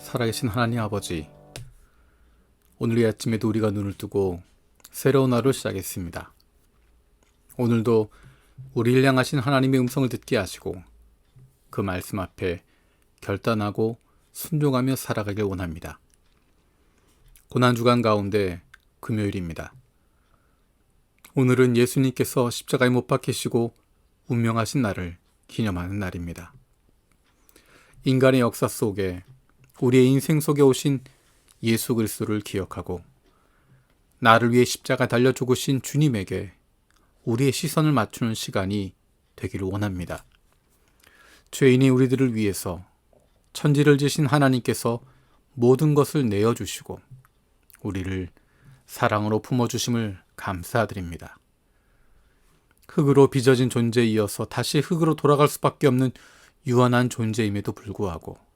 살아계신 하나님 아버지, 오늘 이 아침에도 우리가 눈을 뜨고 새로운 하루를 시작했습니다. 오늘도 우리를 향하신 하나님의 음성을 듣게 하시고 그 말씀 앞에 결단하고 순종하며 살아가길 원합니다. 고난주간 가운데 금요일입니다. 오늘은 예수님께서 십자가에 못 박히시고 운명하신 날을 기념하는 날입니다. 인간의 역사 속에 우리의 인생 속에 오신 예수 그리스도를 기억하고 나를 위해 십자가 달려 죽으신 주님에게 우리의 시선을 맞추는 시간이 되기를 원합니다. 죄인이 우리들을 위해서 천지를 지신 하나님께서 모든 것을 내어 주시고 우리를 사랑으로 품어 주심을 감사드립니다. 흙으로 빚어진 존재에 이어서 다시 흙으로 돌아갈 수밖에 없는 유한한 존재임에도 불구하고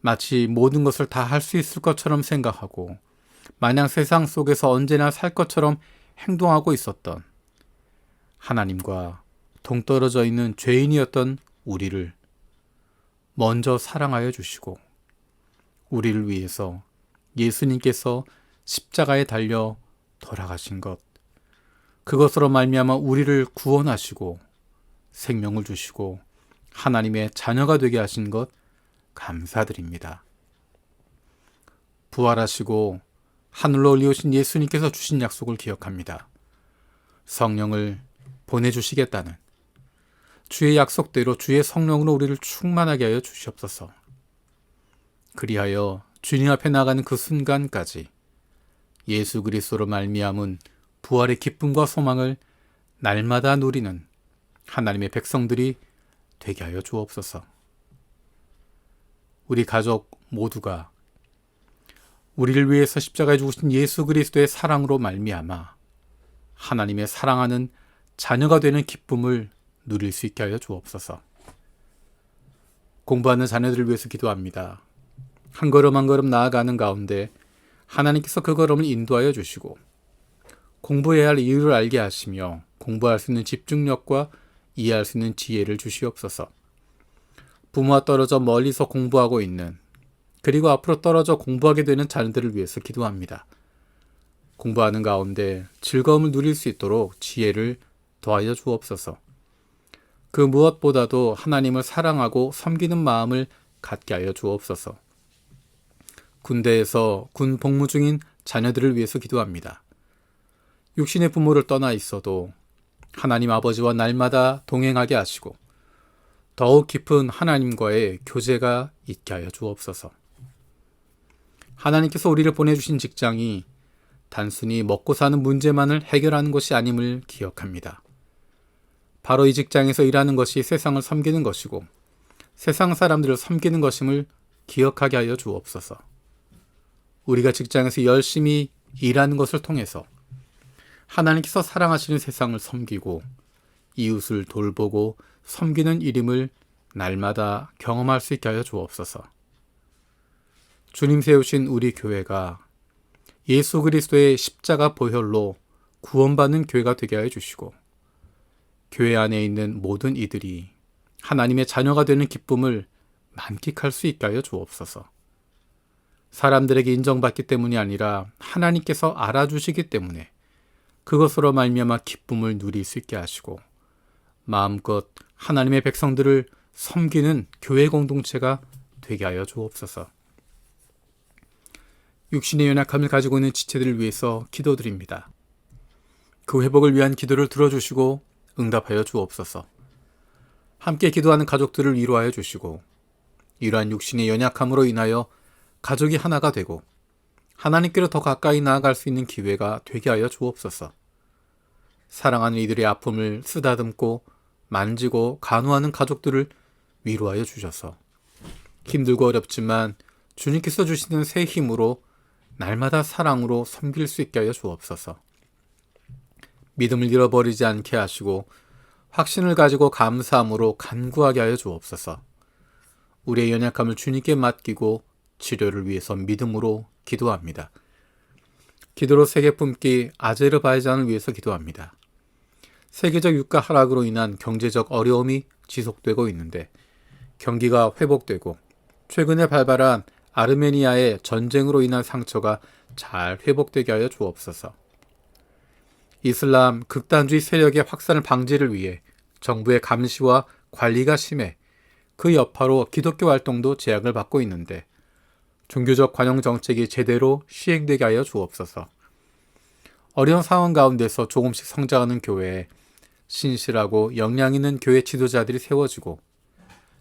마치 모든 것을 다 할 수 있을 것처럼 생각하고 마냥 세상 속에서 언제나 살 것처럼 행동하고 있었던 하나님과 동떨어져 있는 죄인이었던 우리를 먼저 사랑하여 주시고 우리를 위해서 예수님께서 십자가에 달려 돌아가신 것 그것으로 말미암아 우리를 구원하시고 생명을 주시고 하나님의 자녀가 되게 하신 것 감사드립니다. 부활하시고 하늘로 올리우신 예수님께서 주신 약속을 기억합니다. 성령을 보내주시겠다는 주의 약속대로 주의 성령으로 우리를 충만하게 하여 주시옵소서. 그리하여 주님 앞에 나가는 그 순간까지 예수 그리스도로 말미암은 부활의 기쁨과 소망을 날마다 누리는 하나님의 백성들이 되게 하여 주옵소서. 우리 가족 모두가 우리를 위해서 십자가에 죽으신 예수 그리스도의 사랑으로 말미암아 하나님의 사랑하는 자녀가 되는 기쁨을 누릴 수 있게 하여 주옵소서. 공부하는 자녀들을 위해서 기도합니다. 한 걸음 한 걸음 나아가는 가운데 하나님께서 그 걸음을 인도하여 주시고 공부해야 할 이유를 알게 하시며 공부할 수 있는 집중력과 이해할 수 있는 지혜를 주시옵소서. 부모와 떨어져 멀리서 공부하고 있는 그리고 앞으로 떨어져 공부하게 되는 자녀들을 위해서 기도합니다. 공부하는 가운데 즐거움을 누릴 수 있도록 지혜를 더하여 주옵소서. 그 무엇보다도 하나님을 사랑하고 섬기는 마음을 갖게 하여 주옵소서. 군대에서 군 복무 중인 자녀들을 위해서 기도합니다. 육신의 부모를 떠나 있어도 하나님 아버지와 날마다 동행하게 하시고 더욱 깊은 하나님과의 교제가 있게 하여 주옵소서. 하나님께서 우리를 보내주신 직장이 단순히 먹고 사는 문제만을 해결하는 것이 아님을 기억합니다. 바로 이 직장에서 일하는 것이 세상을 섬기는 것이고 세상 사람들을 섬기는 것임을 기억하게 하여 주옵소서. 우리가 직장에서 열심히 일하는 것을 통해서 하나님께서 사랑하시는 세상을 섬기고 이웃을 돌보고 섬기는 일임을 날마다 경험할 수 있게 하여 주옵소서. 주님 세우신 우리 교회가 예수 그리스도의 십자가 보혈로 구원받는 교회가 되게 하여 주시고 교회 안에 있는 모든 이들이 하나님의 자녀가 되는 기쁨을 만끽할 수 있게 하여 주옵소서. 사람들에게 인정받기 때문이 아니라 하나님께서 알아주시기 때문에 그것으로 말미암아 기쁨을 누릴 수 있게 하시고 마음껏 하나님의 백성들을 섬기는 교회 공동체가 되게 하여 주옵소서. 육신의 연약함을 가지고 있는 지체들을 위해서 기도드립니다. 그 회복을 위한 기도를 들어주시고 응답하여 주옵소서. 함께 기도하는 가족들을 위로하여 주시고 이러한 육신의 연약함으로 인하여 가족이 하나가 되고 하나님께로 더 가까이 나아갈 수 있는 기회가 되게 하여 주옵소서. 사랑하는 이들의 아픔을 쓰다듬고 만지고 간호하는 가족들을 위로하여 주셔서 힘들고 어렵지만 주님께서 주시는 새 힘으로 날마다 사랑으로 섬길 수 있게 하여 주옵소서. 믿음을 잃어버리지 않게 하시고 확신을 가지고 감사함으로 간구하게 하여 주옵소서. 우리의 연약함을 주님께 맡기고 치료를 위해서 믿음으로 기도합니다. 기도로 세계 품기 아제르바이잔을 위해서 기도합니다. 세계적 유가 하락으로 인한 경제적 어려움이 지속되고 있는데 경기가 회복되고 최근에 발발한 아르메니아의 전쟁으로 인한 상처가 잘 회복되게 하여 주옵소서. 이슬람 극단주의 세력의 확산을 방지를 위해 정부의 감시와 관리가 심해 그 여파로 기독교 활동도 제약을 받고 있는데 종교적 관용 정책이 제대로 시행되게 하여 주옵소서. 어려운 상황 가운데서 조금씩 성장하는 교회에 신실하고 역량 있는 교회 지도자들이 세워지고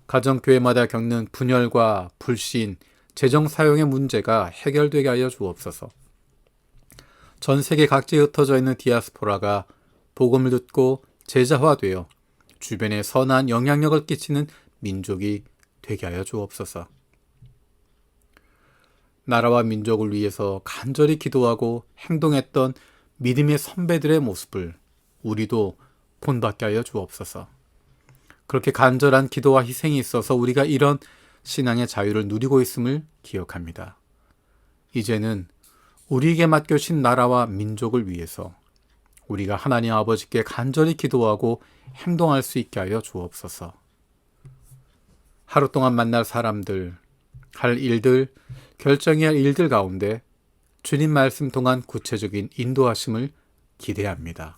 가정 교회마다 겪는 분열과 불신, 재정 사용의 문제가 해결되게 하여 주옵소서. 전 세계 각지에 흩어져 있는 디아스포라가 복음을 듣고 제자화되어 주변에 선한 영향력을 끼치는 민족이 되게 하여 주옵소서. 나라와 민족을 위해서 간절히 기도하고 행동했던 믿음의 선배들의 모습을 우리도 본받게 하여 주옵소서. 그렇게 간절한 기도와 희생이 있어서 우리가 이런 신앙의 자유를 누리고 있음을 기억합니다. 이제는 우리에게 맡겨진 나라와 민족을 위해서 우리가 하나님 아버지께 간절히 기도하고 행동할 수 있게 하여 주옵소서. 하루 동안 만날 사람들, 할 일들, 결정해야 할 일들 가운데 주님 말씀 동안 구체적인 인도하심을 기대합니다.